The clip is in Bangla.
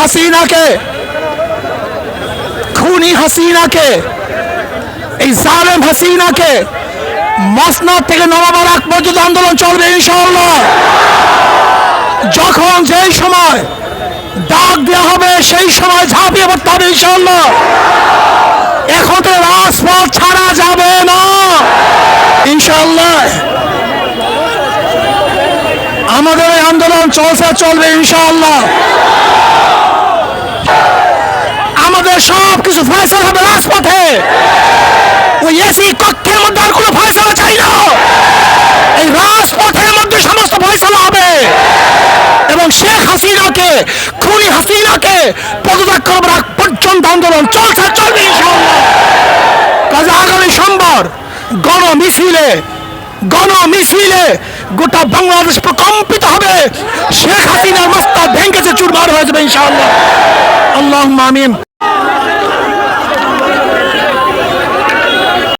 হাসিনাকে, খুনি হাসিনাকে, এই জালেম হাসিনাকে মসনাদ থেকে নবাবার আগ পর্যন্ত আন্দোলন চলবে ইনশাআল্লাহ। যখন যেই সময় ডাক দেওয়া হবে, সেই সময় ঝাঁপিয়ে পড়তে হবে ইনশাআল্লাহ। এখন তো রাজপথ ছাড়া যাবে না। ইনশাআল্লাহ। আমাদের আন্দোলন চলছে, চলবে ইনশাআল্লাহ আমাদের সব কিছু ফয়সলা হবে রাজপথে ওই এসি কক্ষের মধ্যে আর কোনো ফয়সলা চাই না। এই রাজপথের মধ্যে সমস্ত ফয়সলা হবে। এবং শেখ হাসিনাকে, খুনি হাসিনাকে পদত্যাগ করবার আগ পর্যন্ত আন্দোলন চলছে, চলবে কাজে আগামী সোমবার গণ মিছিলে গণ মিছিলে গোটা বাংলাদেশ প্রকম্পিত হবে। শেখ হাসিনার মস্তা ভেঙ্গেছে চুরমার হয়ে যাবে ইনশাআল্লাহ। আল্লাহ Amém.